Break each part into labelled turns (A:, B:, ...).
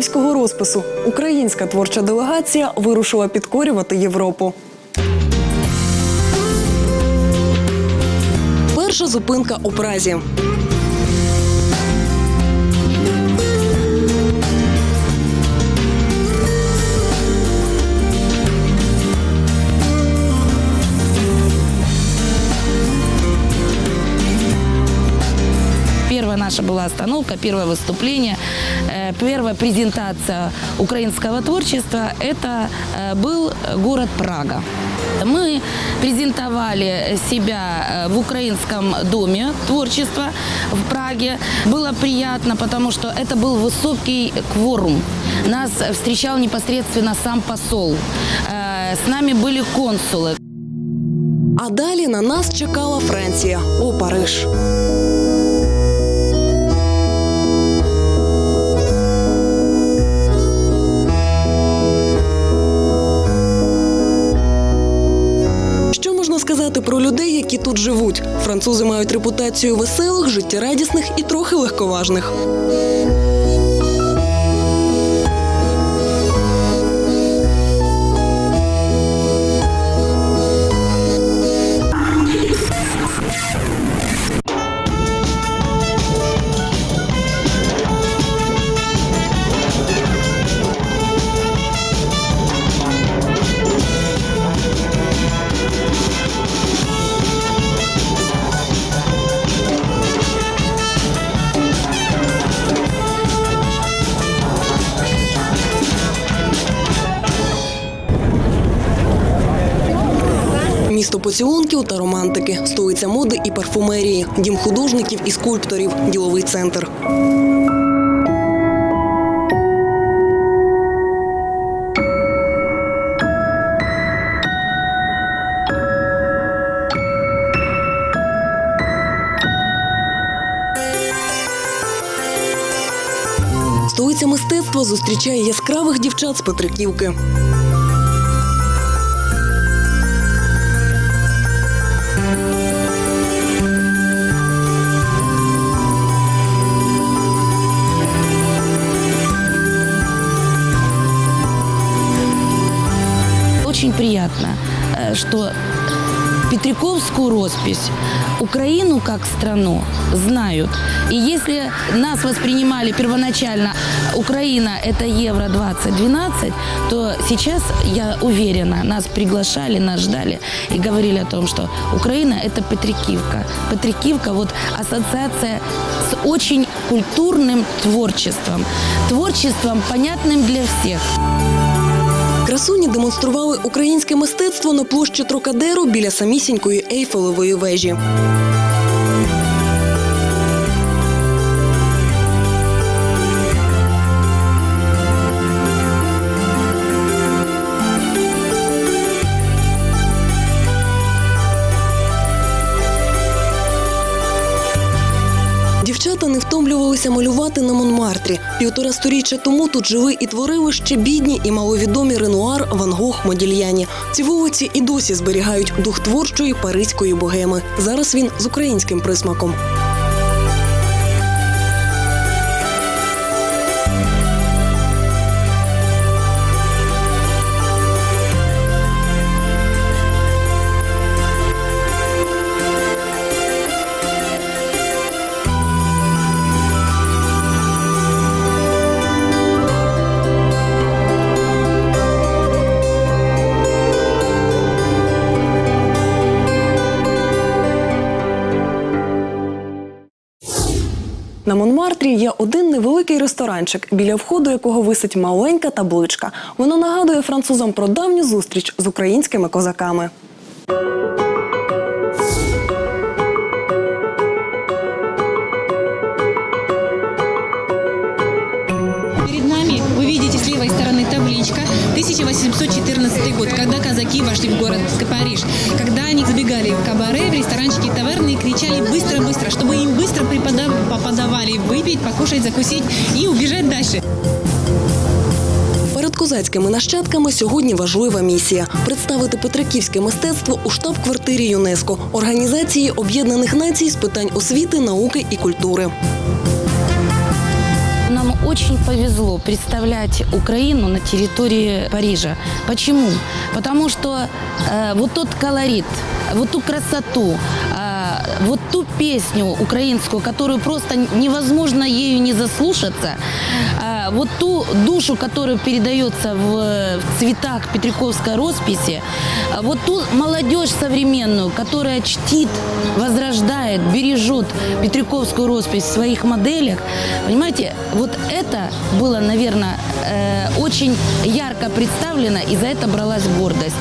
A: петриківського розпису українська творча делегація вирушила підкорювати Європу. Перша зупинка у Празі.
B: Наша была остановка, первое выступление, э, первая презентация украинского творчества. Это э, был город Прага. Мы презентовали себя э, в Украинском доме творчества в Праге. Было приятно, потому что это был высокий кворум. Нас встречал непосредственно сам посол. С нами были консулы.
A: А далі на нас чекала Франція. О, Париж. Тут живуть? Французи мають репутацію веселих, життєрадісних і трохи легковажних. Та романтики, столиця моди і парфумерії, дім художників і скульпторів, діловий центр. Столиця мистецтва зустрічає яскравих дівчат з Петриківки.
B: Приятно, э, что Петриковскую роспись, Украину как страну знают. И если нас воспринимали первоначально Украина это Евро 2012, то сейчас, я уверена, нас приглашали, нас ждали и говорили о том, что Украина это Петрикивка. Петрикивка вот ассоциация с очень культурным творчеством. Творчеством, понятным для всех.
A: Красуні демонстрували українське мистецтво на площі Трокадеру біля самісінької Ейфелевої вежі. Втомлювалися малювати на Монмартрі. Півтора сторіччя тому тут жили і творили ще бідні і маловідомі Ренуар, Ван Гог, Модільяні. Ці вулиці і досі зберігають дух творчої паризької богеми. Зараз він з українським присмаком. Ресторанчик, біля входу якого висить маленька табличка. Воно нагадує французам про давню зустріч з українськими козаками.
C: Перед нами вы видите с левой стороны табличка 1814 год, когда казаки вошли в город Париж. Когда они забегали в кабаре, поподавали выпить, покушать, закусить и убежать дальше.
A: Перед козацькими нащадками сьогодні важлива місія представити петриківське мистецтво у штаб-квартирі ЮНЕСКО Організації Об'єднаних Націй з питань освіти, науки і культури.
B: Нам очень повезло представлять Украину на территории Парижа. Почему? Потому что э, вот тот колорит, вот ту красоту, э, вот ту песню украинскую, которую просто невозможно ею не заслушаться, э, вот ту душу, которая передается в, в цветах Петриковской росписи, э, вот ту молодежь современную, которая чтит, возрождает, бережет Петриковскую роспись в своих моделях, понимаете, вот это было, наверное, э, очень ярко представлено, и за это бралась гордость.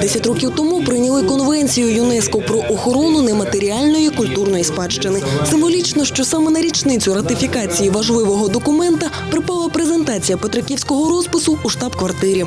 A: Десять років тому прийняли конвенцію ЮНЕСКО про охорону нематеріальної культурної спадщини. Символічно, що саме на річницю ратифікації важливого документа припала презентація Петриківського розпису у штаб-квартирі.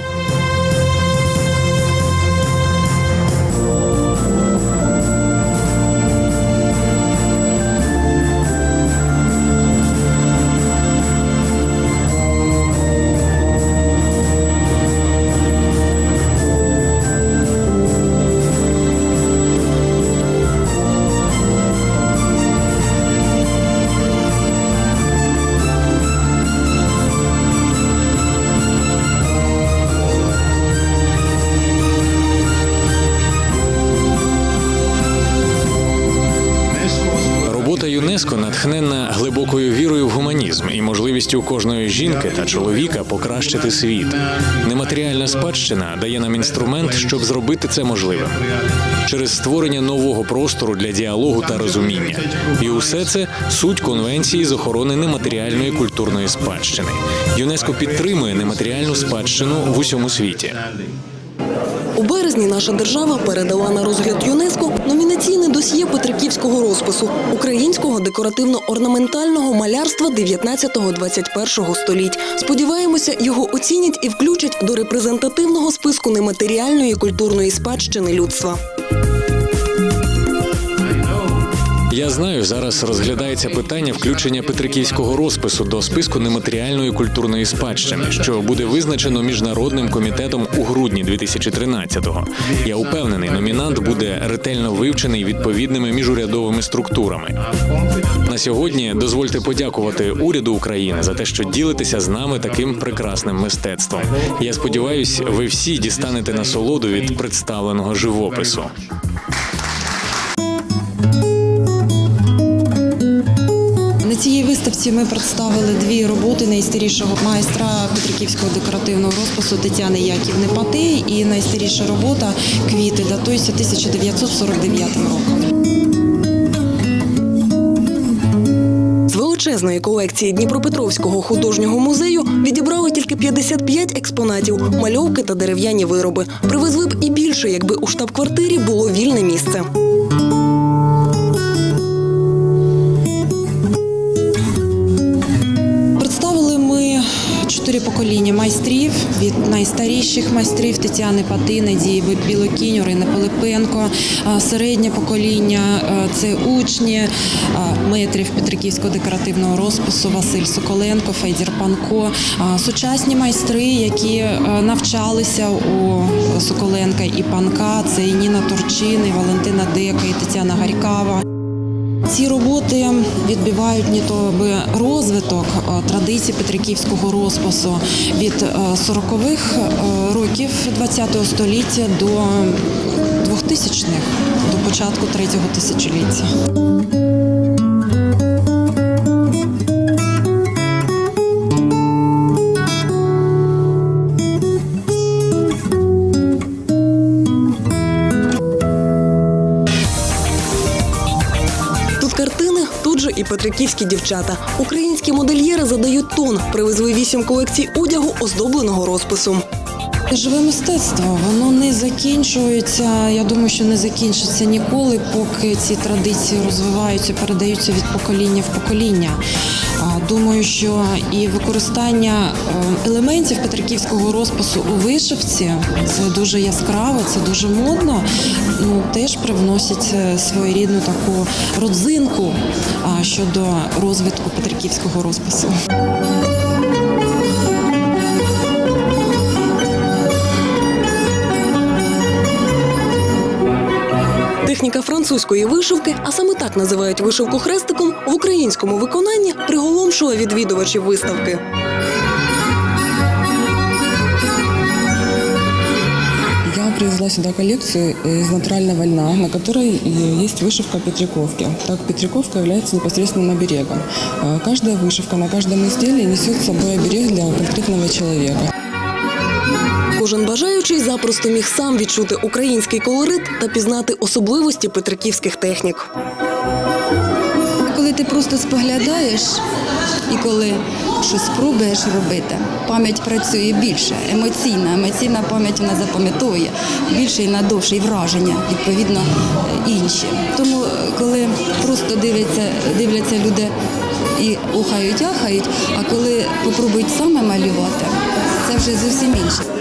D: Можливістю кожної жінки та чоловіка покращити світ. Нематеріальна спадщина дає нам інструмент, щоб зробити це можливим через створення нового простору для діалогу та розуміння. І усе це суть конвенції з охорони нематеріальної культурної спадщини. ЮНЕСКО підтримує нематеріальну спадщину в усьому світі.
A: У березні наша держава передала на розгляд ЮНЕСКО номінаційне досьє Петриківського розпису українського декоративно-орнаментального малярства 19-21 століть. Сподіваємося, його оцінять і включать до репрезентативного списку нематеріальної культурної спадщини людства.
D: Я знаю, зараз розглядається питання включення Петриківського розпису до списку нематеріальної культурної спадщини, що буде визначено міжнародним комітетом у грудні 2013-го. Я упевнений, номінант буде ретельно вивчений відповідними міжурядовими структурами. На сьогодні дозвольте подякувати уряду України за те, що ділитеся з нами таким прекрасним мистецтвом. Я сподіваюся, ви всі дістанете насолоду від представленого живопису.
E: Цій виставці ми представили дві роботи найстарішого майстра Петриківського декоративного розпису Тетяни Яківни Патей і найстаріша робота квіти датується 1949 роком.
A: З величезної колекції Дніпропетровського художнього музею відібрали тільки 55 експонатів, мальовки та дерев'яні вироби. Привезли б і більше, якби у штаб-квартирі було вільне місце.
E: Покоління майстрів від найстаріших майстрів Тетяни Пати, Надії Білокінь, Орини Пилипенко. Середнє покоління це учні метрів Петриківського декоративного розпису Василь Соколенко, Федір Панко. Сучасні майстри, які навчалися у Соколенка і Панка. Це і Ніна Турчин, і Валентина Дека, і Тетяна Гарькава. Ці роботи відбивають не то розвиток е, традицій Петриківського розпису від е, 40-х е, років ХХ століття до 2000-х, до початку третього тисячоліття.
A: Петриківські дівчата. Українські модельєри задають тон. Привезли вісім колекцій одягу, оздобленого розписом.
E: Живе мистецтво, воно не закінчується. Я думаю, що не закінчиться ніколи, поки ці традиції розвиваються, передаються від покоління в покоління. Думаю, що і використання е, елементів петриківського розпису у вишивці це дуже яскраво, це дуже модно. Ну теж привносять е, своєрідну таку родзинку щодо розвитку петриківського розпису.
A: техніка французької вишивки, а саме так називають вишивку хрестиком, в українському виконанні приголомшила відвідувачів виставки.
F: Я привезла сюда коллекцию из натурального льна, на которой э, есть вышивка Петряковки. Так Петряковка является непосредственным оберегом. Э, Каждая вышивка на каждом изделии несет с собой оберег для конкретного человека.
A: Кожен бажаючий запросто міг сам відчути український колорит та пізнати особливості петриківських технік.
G: Коли ти просто споглядаєш і коли щось спробуєш робити, пам'ять працює більше, емоційна, емоційна пам'ять вона запам'ятовує більше і надовше, і враження, відповідно, е, інші. Тому, е, коли просто дивляться, дивляться люди і ухають, ахають, а коли попробують саме малювати, це вже зовсім інше.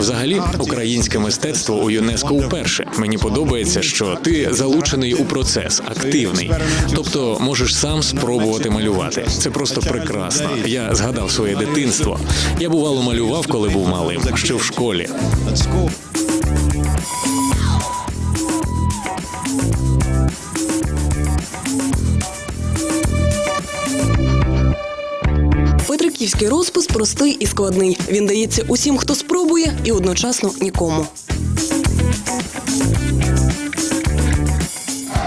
D: Взагалі, українське мистецтво у ЮНЕСКО вперше. Мені подобається, що ти залучений у процес, активний. Тобто можеш сам спробувати малювати. Це просто прекрасно. Я згадав своє дитинство. Я бувало малював, коли був малим, ще в школі.
A: Петриківський розпис простий і складний. Він дається усім, хто спробує, і одночасно нікому.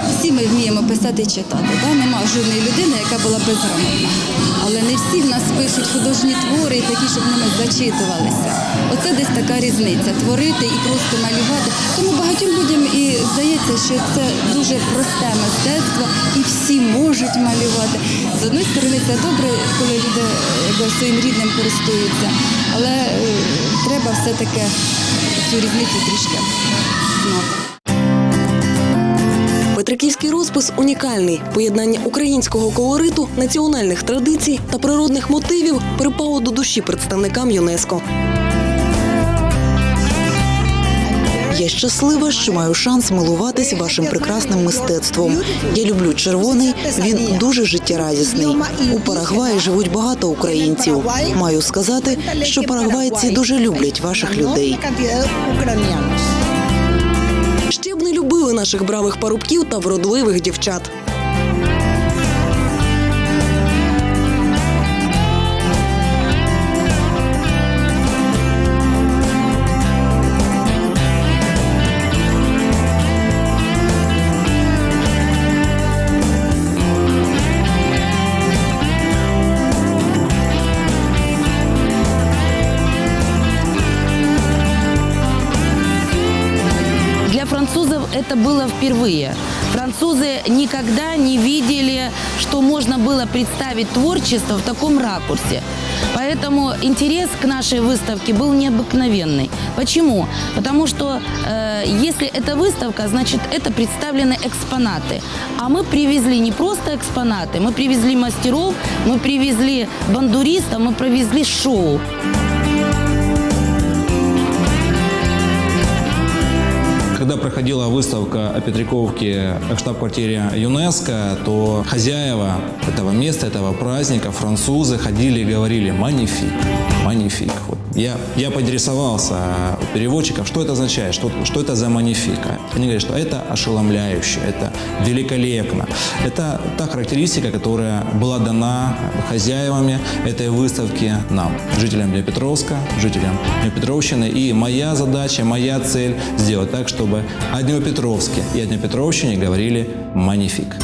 G: Всі ми вміємо писати і читати. Да? Нема жодної людини, яка була безграмотна. Але не всі в нас пишуть художні твори, такі, щоб ними зачитувалися. Оце десь така різниця творити і просто малювати. Тому багатьом людям і здається, що це дуже просте мистецтво, і всі можуть малювати. З одної сторони, це добре, коли люди е, якби, своїм рідним користуються, але е, треба все-таки цю різницю трішки знати.
A: Петриківський розпис унікальний. Поєднання українського колориту, національних традицій та природних мотивів припало до душі представникам ЮНЕСКО.
H: Я щаслива, що маю шанс милуватись вашим прекрасним мистецтвом. Я люблю червоний. Він дуже життєрадісний. У Парагваї живуть багато українців. Маю сказати, що парагвайці дуже люблять ваших людей.
A: Ще б не любили наших бравих парубків та вродливих дівчат.
B: Французов это было впервые. Французы никогда не видели, что можно было представить творчество в таком ракурсе. Поэтому интерес к нашей выставке был необыкновенный. Почему? Потому что э, если это выставка, значит это представлены экспонаты. А мы привезли не просто экспонаты, мы привезли мастеров, мы привезли бандуристов, мы привезли шоу.
I: Когда проходила выставка о Петриковке в штаб-квартире ЮНЕСКО, то хозяева этого места, этого праздника, французы ходили и говорили «манифик», «манифик». Вот я, я поинтересовался у переводчиков, что это означает, что, что это за манифика. Они говорят, что это ошеломляюще, это великолепно. Это та характеристика, которая была дана хозяевами этой выставки нам, жителям Днепропетровска, жителям Днепропетровщины. И моя задача, моя цель сделать так, чтобы о Днепропетровске и о Днепропетровщине говорили «манифик».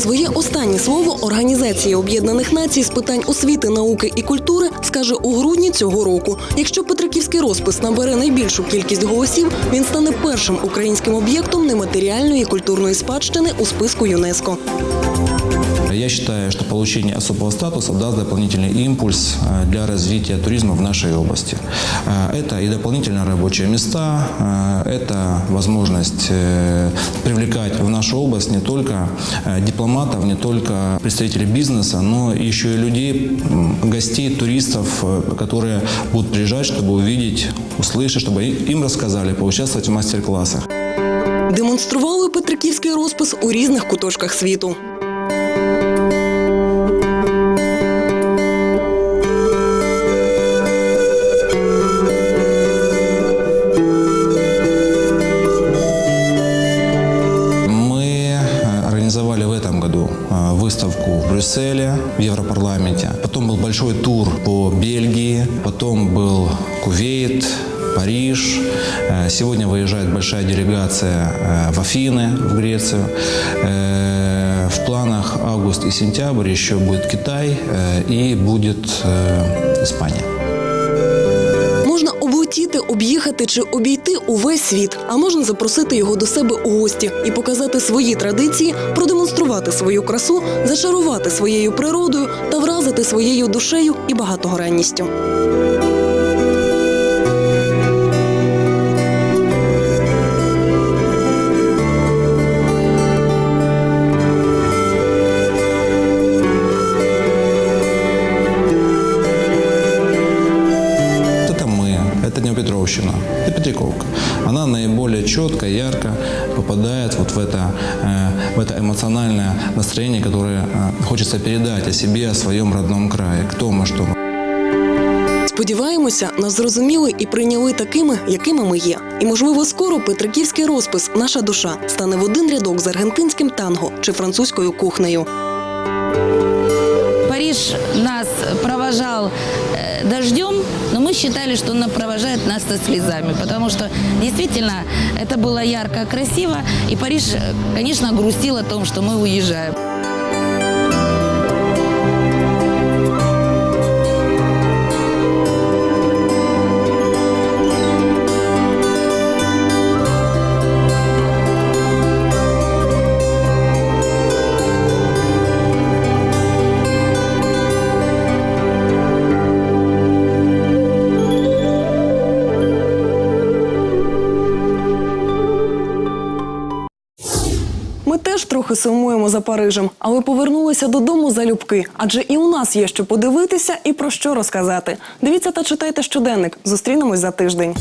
A: Своє останнє слово Організація Об'єднаних Націй з питань освіти, науки і культури скаже у грудні цього року. Якщо Петриківський розпис набере найбільшу кількість голосів, він стане першим українським об'єктом нематеріальної культурної спадщини у списку ЮНЕСКО.
I: Я считаю, что получение особого статуса даст дополнительный импульс э, для развития туризма в нашей области. Э, Это и дополнительные рабочие места, э, это возможность э, привлекать в нашу область не только э, дипломатов, не только представителей бизнеса, но еще и людей, м, гостей, туристов, э, которые будут приезжать, чтобы увидеть, услышать, чтобы и- им рассказали, поучаствовать в мастер-классах.
A: Демонстрували Петриківський розпис у різних куточках світу.
I: выставку в Брюсселе, в Европарламенте. Потом был большой тур по Бельгии, потом был Кувейт, Париж. Э, Сегодня выезжает большая делегация э, в Афины, в Грецию. Э, В планах август и сентябрь еще будет Китай э, и будет э, Испания.
A: Об'їхати чи обійти увесь світ, а можна запросити його до себе у гості і показати свої традиції, продемонструвати свою красу, зачарувати своєю природою та вразити своєю душею і багатогранністю.
I: это Днепропетровщина, это Петриковка. Она наиболее четко, ярко попадает вот в это, э, в это эмоциональное настроение, которое э, хочется передать о себе, о своем родном крае. Кто мы, что мы.
A: Сподіваємося, нас зрозуміли і прийняли такими, якими ми є. І можливо, скоро петриківський розпис Наша душа стане в один рядок з аргентинським танго чи французькою кухнею.
B: Париж нас провожал э, дождем, но мы считали, что он провожает нас со слезами, потому что действительно это было ярко, красиво, и Париж, э, конечно, грустил о том, что мы уезжаем.
A: Ми теж трохи сумуємо за Парижем, але повернулися додому залюбки. Адже і у нас є що подивитися і про що розказати. Дивіться та читайте щоденник. Зустрінемось за тиждень.